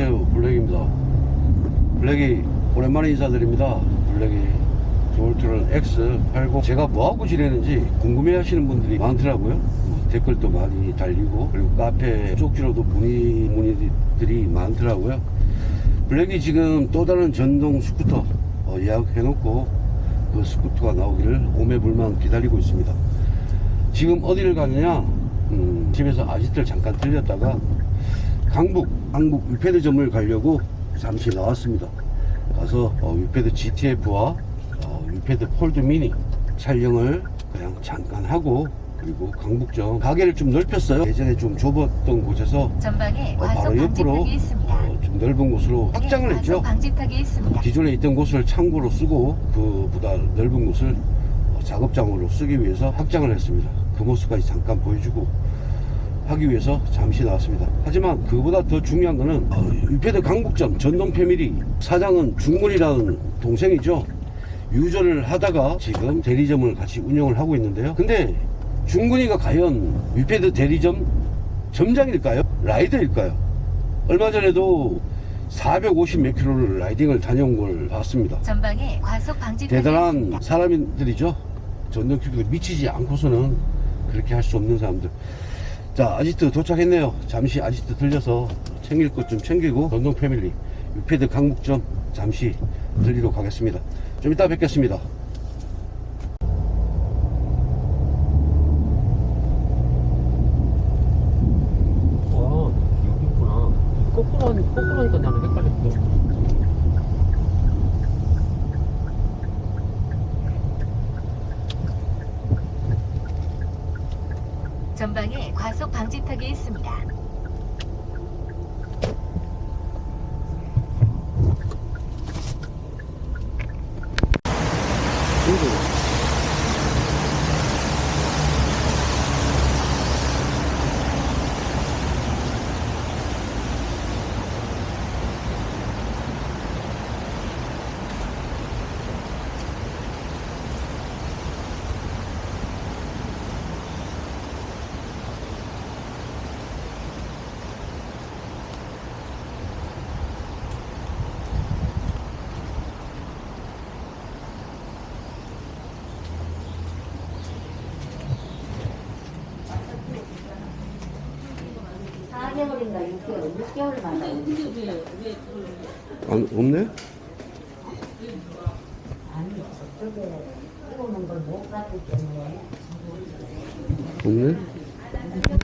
안녕하세요. 블랙입니다. 블랙이 오랜만에 인사드립니다. 블랙이 조울트론 X80 제가 뭐하고 지내는지 궁금해 하시는 분들이 많더라고요. 뭐 댓글도 많이 달리고 그리고 카페 쪽지로도 문의 문의들이 많더라고요. 블랙이 지금 또 다른 전동 스쿠터 어, 예약해 놓고 그 스쿠터가 나오기를 오매불만 기다리고 있습니다. 지금 어디를 가느냐? 음, 집에서 아지트를 잠깐 들렸다가 강북 강북 위패드점을 가려고 잠시 나왔습니다 가서 어, 위패드 GTF와 어, 위패드 폴드 미니 촬영을 그냥 잠깐 하고 그리고 강북점 가게를 좀 넓혔어요 예전에 좀 좁았던 곳에서 전방에 어, 바로 옆으로. 어, 좀 넓은 곳으로 확장을 과속 했죠. 기존에 있던 곳을 창고로 쓰고 그보다 넓은 곳을 어, 작업장으로 쓰기 위해서 확장을 했습니다. 그 모습까지 잠깐 보여주고 하기 위해서 잠시 나왔습니다. 하지만 그보다 더 중요한 거는 어, 위패드 강북점 전동 패밀리 사장은 중근이라는 동생이죠. 유저를 하다가 지금 대리점을 같이 운영을 하고 있는데요. 근데 중근이가 과연 위패드 대리점 점장일까요? 라이더일까요? 얼마 전에도 450 몇 킬로를 라이딩을 다녀온 걸 봤습니다. 전방에 과속 방지턱이 대단한. 사람들이죠. 전동키도 미치지 않고서는 그렇게 할 수 없는 사람들. 자, 아지트 도착했네요. 잠시 아지트 들려서 챙길 것 좀 챙기고 전동 패밀리 유패드 강북점 잠시 들리러 가겠습니다. 좀 이따 뵙겠습니다. 와, 여기 있구나. 거꾸로, 하니- 거꾸로 하니까 나는 헷갈렸어. 전방에 과속 방지턱이 있습니다. 사개월인가 6개월, 6개월 만에 안, 없네? 아니 저쪽에 찍어놓은 걸못 봤기 때문에 없네?